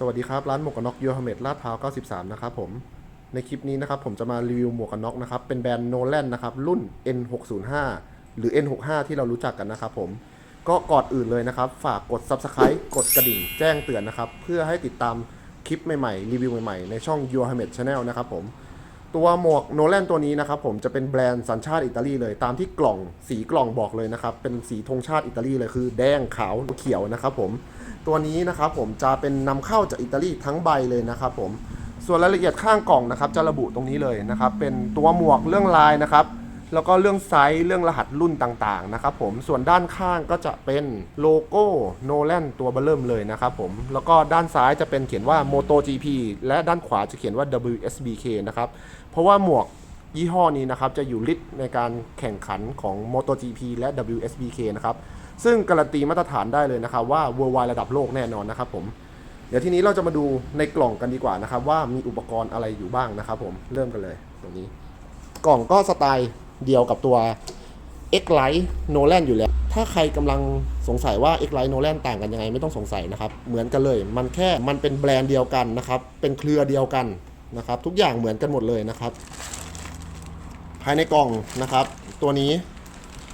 สวัสดีครับ ร้านหมวกกันน็อกยูฮเมดลาดพร้าว 93 นะครับผม ในคลิปนี้นะครับผมจะมารีวิวหมวกกันน็อกนะครับ เป็นแบรนด์โนแลนนะครับ รุ่น N605 หรือ N65 ที่เรารู้จักกันนะครับผมก็ก่อนอื่นเลยนะครับ ฝากกด Subscribe กดกระดิ่งแจ้งเตือนนะครับ เพื่อให้ติดตามคลิปใหม่ๆ รีวิวใหม่ๆ ในช่อง y o h a m e d Channel นะครับผม ตัวหมวกโนแลนตัวนี้นะครับผมจะเป็นแบรนด์สัญชาติอิตาลีเลย ตามที่กล่องสีกล่องบอกเลยนะครับ เป็นสีธงชาติอิตาลีเลยคือ แดงขาวเขียวนะครับผม ตัวนี้นะครับผมจะเป็นนำเข้าจากอิตาลีทั้งใบเลยนะครับผมส่วนรายละเอียดข้างกล่องนะครับจะระบุตรงนี้เลยนะครับ เป็นตัวหมวกเรื่องลายนะครับแล้วก็เรื่องไซส์เรื่องรหัสรุ่นต่างๆนะครับผมส่วนด้านข้างก็จะเป็นโลโก้โนแลนตัวเบอร์เริ่มเลยนะครับผมแล้วก็ด้านซ้ายจะเป็นเขียนว่า MotoGP และด้านขวาจะเขียนว่า WSBK นะครับเพราะว่าหมวกยี่ห้อนี้นะครับจะอยู่ลิสต์ในการแข่งขันของ MotoGP และ WSBK นะครับ ซึ่งการันตีมาตรฐานได้เลยนะครับว่า worldwide ระดับโลกแน่นอนนะครับผมเดี๋ยวทีนี้เราจะมาดูในกล่องกันดีกว่านะครับว่ามีอุปกรณ์อะไรอยู่บ้างนะครับผมเริ่มกันเลยตรงนี้ กล่องก็สไตล์เดียวกับตัว X Lite Nolan อยู่แล้ว ถ้าใครกำลังสงสัยว่า X Lite Nolan ต่างกันยังไงไม่ต้องสงสัยนะครับ เหมือนกันเลย มันแค่มันเป็นแบรนด์เดียวกันนะครับ เป็นเครือเดียวกันนะครับ ทุกอย่างเหมือนกันหมดเลยนะครับ ภายในกล่องนะครับ ตัวนี้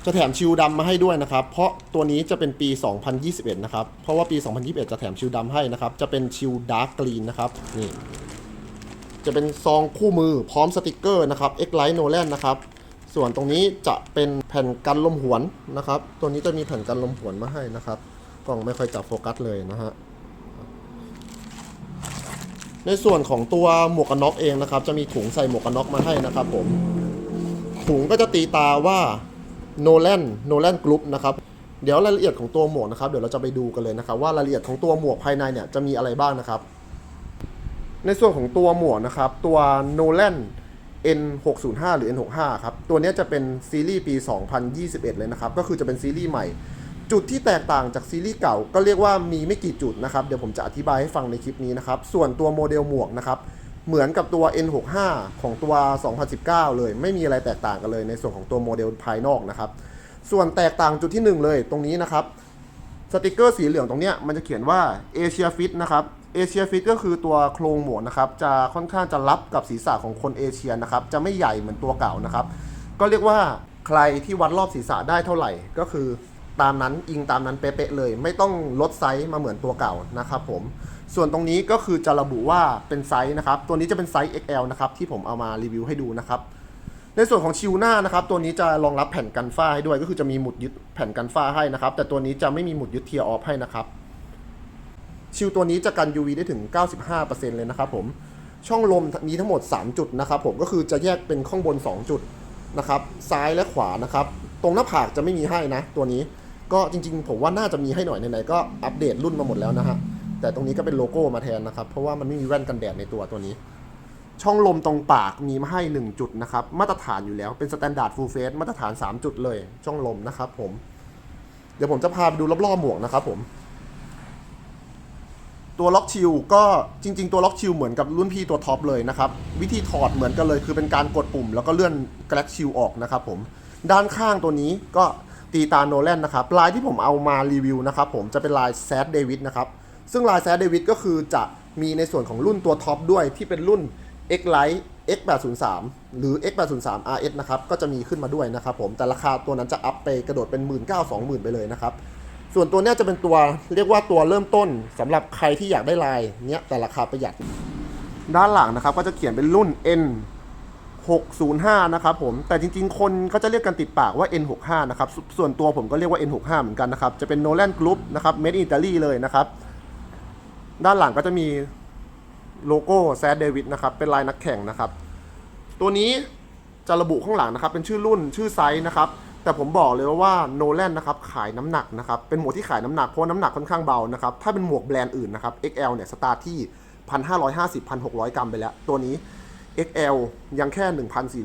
จะแถมชิลดำมาให้ด้วยนะครับ เพราะตัวนี้จะเป็นปี 2021 นะครับ เพราะว่าปี 2021 จะแถมชิลดำให้นะครับ จะเป็นชิลดาร์กกรีนนะครับ นี่ จะเป็นซองคู่มือพร้อมสติกเกอร์นะครับ X Lite Nolan นะครับ ส่วนตรงนี้จะเป็นแผ่นกันลมหวนนะครับ ตัวนี้จะมีแผ่นกันลมหวนมาให้นะครับ กล่องไม่ค่อยจับโฟกัสเลยนะฮะในส่วนของตัวหมวกกันน็อกเองนะครับ จะมีถุงใส่หมวกกันน็อกมาให้นะครับ ผม ถุงก็จะตีตาว่า Nolan Nolan Group นะครับเดี๋ยวรายละเอียดของตัวหมวกนะครับเดี๋ยวเราจะไปดูกันเลยนะครับว่ารายละเอียดของตัวหมวกภายในเนี่ยจะมีอะไรบ้างนะครับ ในส่วนของตัวหมวกนะครับตัว Nolan N605 หรือ N65 ครับตัวนี้จะเป็นซีรีส์ปี 2021 เลยนะครับก็คือจะเป็นซีรีส์ใหม่ จุดที่แตกต่างจากซีรีส์เก่าก็เรียกว่ามีไม่กี่จุดนะครับเดี๋ยวผมจะอธิบายให้ฟังในคลิปนี้นะครับส่วนตัวโมเดลหมวกนะครับ เหมือนกับตัว N65 ของตัว 2019 เลย ไม่มีอะไรแตกต่างกันเลยในส่วนของตัวโมเดลภายนอกนะครับ ส่วนแตกต่างจุดที่หนึ่งเลยตรงนี้นะครับสติกเกอร์สีเหลืองตรงเนี้ยมันจะเขียนว่า Asia Fit นะครับ Asia Fit ก็คือตัวโครงหมวกนะครับ จะค่อนข้างจะรับกับศีรษะของคนเอเชียนะครับ จะไม่ใหญ่เหมือนตัวเก่านะครับ ก็เรียกว่าใครที่วัดรอบศีรษะได้เท่าไหร่ ก็คือตามนั้นอิงตามนั้นเป๊ะๆเลย ไม่ต้องลดไซส์มาเหมือนตัวเก่านะครับผม ส่วนตรงนี้ก็คือจะระบุว่าเป็นไซส์นะครับ ตัวนี้จะเป็นไซส์ XL นะครับ ที่ผมเอามารีวิวให้ดูนะครับ ในส่วนของชิวหน้านะครับ ตัวนี้จะรองรับแผ่นกันฝ้าให้ด้วย ก็คือจะมีหมุดยึดแผ่นกันฝ้าให้นะครับ แต่ตัวนี้จะไม่มีหมุดยึดเทียร์ออฟให้นะครับ ชิวตัวนี้จะกัน UV ได้ถึง 95%เลยนะครับผม ช่องลมมีทั้งหมด 3 จุดนะครับ ผม ก็คือจะแยกเป็นข้างบน 2 จุดนะครับ ซ้ายและขวานะครับ ตรงหน้าผากจะไม่มีให้นะ ตัวนี้ ก็จริงๆ ผมว่าน่าจะมีให้หน่อยไหนๆก็อัปเดตรุ่นมาหมดแล้วนะฮะ แต่ตรงนี้ก็เป็นโลโก้มาแทนนะครับ เพราะว่ามันไม่มีแว่นกันแดดในตัวตัวนี้ ช่องลมตรงปากมีมาให้ 1 จุดนะครับ มาตรฐานอยู่แล้วเป็นสแตนดาร์ดฟูลเฟสมาตรฐาน 3 จุดเลย ช่องลมนะครับผม เดี๋ยวผมจะพาไปดูรอบๆหมวกนะครับผมตัวล็อกชิลก็จริง ๆ ตัวล็อกชิลเหมือนกับรุ่นพี่ตัวท็อปเลยนะครับ วิธีถอดเหมือนกันเลยคือเป็นการกดปุ่ม แล้วก็เลื่อนแกลกชิลออกนะครับผมด้านข้างตัวนี้ก็ตีตาโนแลนนะครับลายที่ผมเอามารีวิวนะครับผมจะเป็นลายแซดเดวิดนะครับ ซึ่งลายแซดเดวิดก็คือจะมีในส่วนของรุ่นตัวท็อปด้วยที่เป็นรุ่น X Lite X803 หรือ X803 RS นะครับ ก็จะมีขึ้นมาด้วยนะครับผม แต่ราคาตัวนั้นจะอัพไปกระโดดเป็น 1 9 0 0 0 20,000 ไปเลยนะครับ ส่วนตัวเนี้ยจะเป็นตัวเรียกว่าตัวเริ่มต้นสำหรับใครที่อยากได้ลายเนี้ยแต่ราคาประหยัด ด้านหลังนะครับก็จะเขียนเป็นรุ่น N 605 นะครับผม แต่จริงๆ คนก็จะเรียกกันติดปากว่า N65 นะครับสส่วนตัวผมก็เรียกว่า N65 เหมือนกันนะครับ จะเป็น Nolan Group นะครับ Made in Italy เลยนะครับ ด้านหลังก็จะมีโลโก้แซดเดวิดนะครับเป็นลายนักแข่งนะครับ ตัวนี้จะระบุข้างหลังนะครับ เป็นชื่อรุ่นชื่อไซส์นะครับ แต่ผมบอกเลยว่าโนแลนนะครับขายน้ำหนักนะครับ เป็นหมวกที่ขายน้ำหนักเพราะน้ำหนักค่อนข้างเบานะครับ ถ้าเป็นหมวกแบรนด์อื่นนะครับ XL เนี่ยสตาร์ทที่ 1,550 1,600 กรัมไปแล้ว ตัวนี้ XL ยังแค่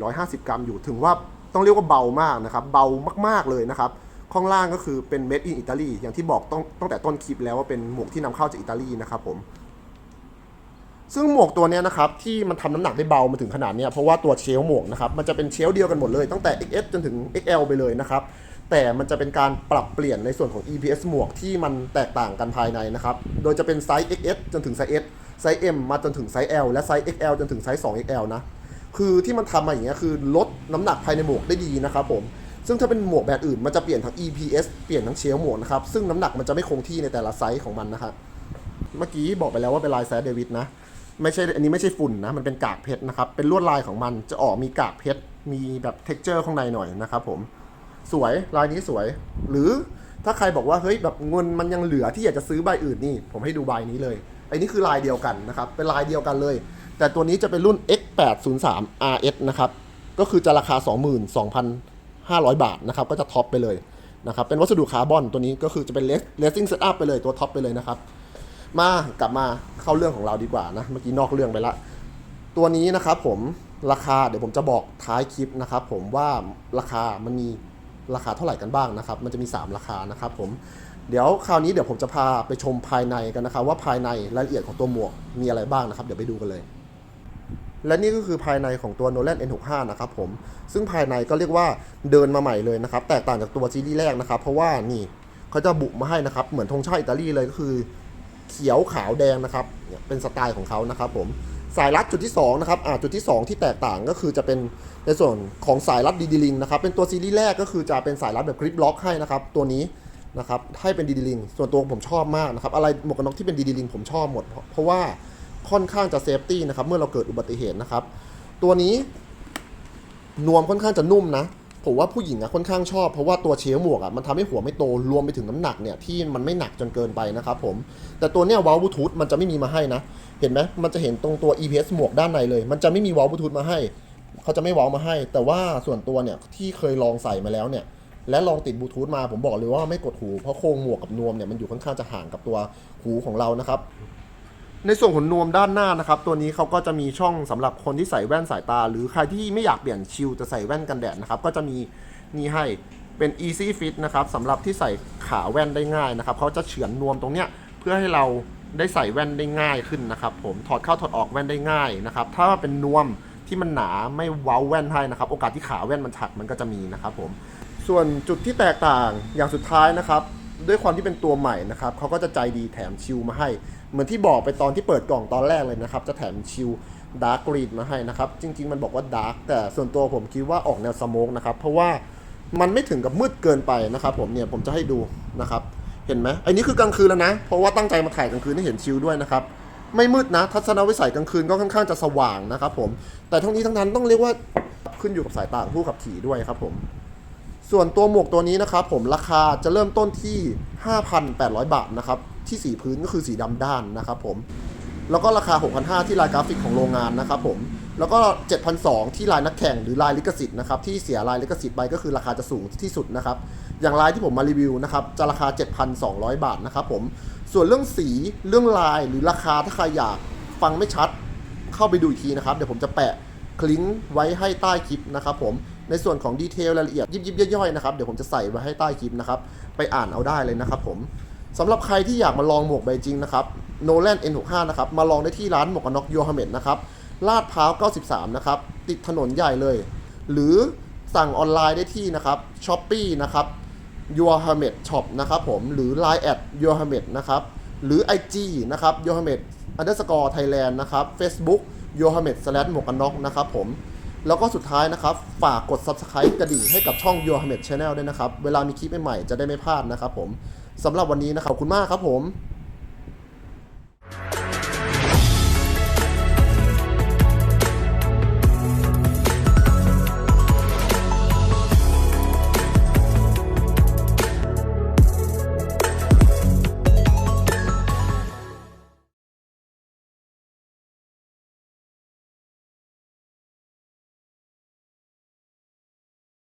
1,450 กรัมอยู่ถึงว่าต้องเรียกว่าเบามากนะครับ เบามากๆเลยนะครับ ข้างล่างก็คือเป็น made in Italy อย่างที่บอกต้องตั้งแต่ต้นคลิปแล้วว่าเป็นหมวกที่นำเข้าจากอิตาลีนะครับผมซึ่งหมวกตัวนี้นะครับที่มันทำน้ำหนักได้เบามาถึงขนาดเนี้ยเพราะว่าตัวเชลหมวกนะครับมันจะเป็นเชลเดียวกันหมดเลยตั้งแต่ XS จนถึง XL ไปเลยนะครับแต่มันจะเป็นการปรับเปลี่ยนในส่วนของ EPS หมวกที่มันแตกต่างกันภายในนะครับโดยจะเป็นไซส์ XS จนถึงไซส์ S ไซส์ M มาจนถึงไซส์ L และไซส์ XL จนถึงไซส์ 2XL นะคือที่มันทำมาอย่างเงี้ยคือลดน้ำหนักภายในหมวกได้ดีนะครับผม ซึ่งถ้าเป็นหมวกแบบอื่นมันจะเปลี่ยนทั้ง EPS เปลี่ยนทั้งเชลหมวกนะครับ ซึ่งน้ำหนักมันจะไม่คงที่ในแต่ละไซส์ของมันนะครับ เมื่อกี้บอกไปแล้วว่าเป็นลายแซดเดวิดนะ ไม่ใช่ อันนี้ไม่ใช่ฝุ่นนะ มันเป็นกากเพชรนะครับ เป็นลวดลายของมัน จะออกมีกากเพชร มีแบบเท็กเจอร์ข้างในหน่อยนะครับผม สวย ลายนี้สวย หรือถ้าใครบอกว่าเฮ้ยแบบเงินมันยังเหลือที่อยากจะซื้อใบอื่นนี่ ผมให้ดูใบนี้เลย ไอ้นี่คือลายเดียวกันนะครับ เป็นลายเดียวกันเลย แต่ตัวนี้จะเป็นรุ่น X803 RS นะครับ ก็คือจะราคา 500 บาทนะครับก็จะท็อปไปเลยนะครับเป็นวัสดุคาร์บอนตัวนี้ก็คือจะเป็นเลสซิ่งเซตอัพไปเลยตัวท็อปไปเลยนะครับมากลับมาเข้าเรื่องของเราดีกว่านะเมื่อกี้นอกเรื่องไปละ ตัวนี้นะครับผมราคาเดี๋ยวผมจะบอกท้ายคลิปนะครับผมว่าราคามันมีราคาเท่าไหร่กันบ้างนะครับ มันจะมี 3 ราคานะครับผมเดี๋ยวคราวนี้เดี๋ยวผมจะพาไปชมภายในกันนะครับ ว่าภายในรายละเอียดของตัวหมวกมีอะไรบ้างนะครับ เดี๋ยวไปดูกันเลย และนี่ก็คือภายในของตัว Nolan N65 นะครับผม ซึ่งภายในก็เรียกว่าเดินมาใหม่เลยนะครับ แตกต่างจากตัวซีรีส์แรกนะครับ เพราะว่านี่เขาจะบุมาให้นะครับ เหมือนธงชาติอิตาลีเลยก็คือ เขียวขาวแดงนะครับ เป็นสไตล์ของเขานะครับผม สายรัดจุดที่2นะครับอ่าจุดที่ 2 ที่แตกต่างก็คือจะเป็นในส่วนของสายรัดดีดีลิงนะครับ เป็นตัวซีรีส์แรกก็คือจะเป็นสายรัดแบบคลิปล็อกให้นะครับ ตัวนี้นะครับให้เป็นดีดีลิงส่วนตัวผมชอบมากนะครับ อะไรหมวกกันน็อกที่เป็นดีดีลิงผมชอบหมด เพราะว่า ค่อนข้างจะเซฟตี้นะครับเมื่อเราเกิดอุบัติเหตุนะครับ ตัวนี้นวมค่อนข้างจะนุ่มนะผมว่าผู้หญิงอะค่อนข้างชอบเพราะว่าตัวเชลหมวกอะมันทำให้หัวไม่โตรวมไปถึงน้ำหนักเนี่ยที่มันไม่หนักจนเกินไปนะครับผมแต่ตัวเนี้ยวาล์วบลูทูธมันจะไม่มีมาให้นะ เห็นไหมมันจะเห็นตรงตัว EPS หมวกด้านในเลย มันจะไม่มีวาล์วบลูทูธมาให้ เขาจะไม่วาล์วมาให้ แต่ว่าส่วนตัวเนี่ยที่เคยลองใส่มาแล้วเนี่ยและลองติดบลูทูธมาผมบอกเลยว่าไม่กดหูเพราะโครงหมวกกับนวมเนี่ยมันอยู่ค่อนข้างจะห่างกับตัวหูของเรานะครับ ในส่วนของนวมด้านหน้านะครับ ตัวนี้เขาก็จะมีช่องสำหรับคนที่ใส่แว่นสายตา หรือใครที่ไม่อยากเปลี่ยนชิลจะใส่แว่นกันแดดนะครับ ก็จะมีนี่ให้เป็น easy fit นะครับสำหรับที่ใส่ขาแว่นได้ง่ายนะครับเขาจะเฉือนนวมตรงเนี้ยเพื่อให้เราได้ใส่แว่นได้ง่ายขึ้นนะครับ ผมถอดเข้าถอดออกแว่นได้ง่ายนะครับ ถ้าเป็นนวมที่มันหนาไม่เว้าแว่นให้นะครับ โอกาสที่ขาแว่นมันฉักมันก็จะมีนะครับ ผม ส่วนจุดที่แตกต่างอย่างสุดท้ายนะครับ ด้วยความที่เป็นตัวใหม่นะครับเขาก็จะใจดีแถมชิลมาให้ เหมือนที่บอกไปตอนที่เปิดกล่องตอนแรกเลยนะครับ จะแถมชิลดาร์กรีนมาให้นะครับ จริง ๆ มันบอกว่าดาร์กแต่ส่วนตัวผมคิดว่าออกแนวสโมกนะครับ เพราะว่ามันไม่ถึงกับมืดเกินไปนะครับ ผมเนี่ยผมจะให้ดูนะครับ เห็นไหมอันนี้คือกลางคืนแล้วนะ เพราะว่าตั้งใจมาถ่ายกลางคืนให้เห็นชิลด้วยนะครับ ไม่มืดนะ ทัศนวิสัยกลางคืนก็ค่อนข้างจะสว่างนะครับ ผม แต่ทั้งนี้ทั้งนั้นต้องเรียกว่าขึ้นอยู่กับสายตาของผู้ขับขี่ด้วยครับผมส่วนตัวหมวกตัวนี้นะครับผมราคาจะเริ่มต้นที่ 5,800 บาทนะครับ ที่สีพื้นก็คือสีดำด้านนะครับผมแล้วก็ราคา 6,500 ที่ลายกราฟิกของโรงงานนะครับผม แล้วก็ 7,200 ที่ลายนักแข่งหรือลายลิขสิทธิ์นะครับที่เสียลายลิขสิทธิ์ไปก็คือราคาจะสูงที่สุดนะครับ อย่างลายที่ผมมารีวิวนะครับจะราคา 7,200 บาทนะครับผม ส่วนเรื่องสีเรื่องลายหรือราคาถ้าใครอยากฟังไม่ชัด เข้าไปดูอีกทีนะครับ เดี๋ยวผมจะแปะคลิงก์ไว้ให้ใต้คลิปนะครับผม ในส่วนของดีเทลรายละเอียดยิบยิบย่อยๆนะครับเดี๋ยวผมจะใส่ไว้ให้ใต้คลิปนะครับไปอ่านเอาได้เลยนะครับผม สำหรับใครที่อยากมาลองหมวกใบจริงนะครับ Nolan N65 นะครับมาลองได้ที่ร้านหมวกกันน็อกโยฮาเมดนะครับลาดพร้าว 93 นะครับ ติดถนนใหญ่เลย หรือสั่งออนไลน์ได้ที่นะครับช้อปปีนะครับ Your Hermet Shop นะครับผมหรือ Line at Your Hermet นะครับหรือ IG นะครับ Your Hermet underscore Thailand นะครับ Facebook Your Hermet slash หมวกกันน็อกนะครับผมแล้วก็สุดท้ายนะครับ ฝากกด Subscribe กระดิ่งให้กับช่อง Your Hermet Channel ด้วยนะครับ เวลามีคลิปใหม่ๆ จะได้ไม่พลาดนะครับผม สำหรับวันนี้นะครับขอบคุณมากครับผม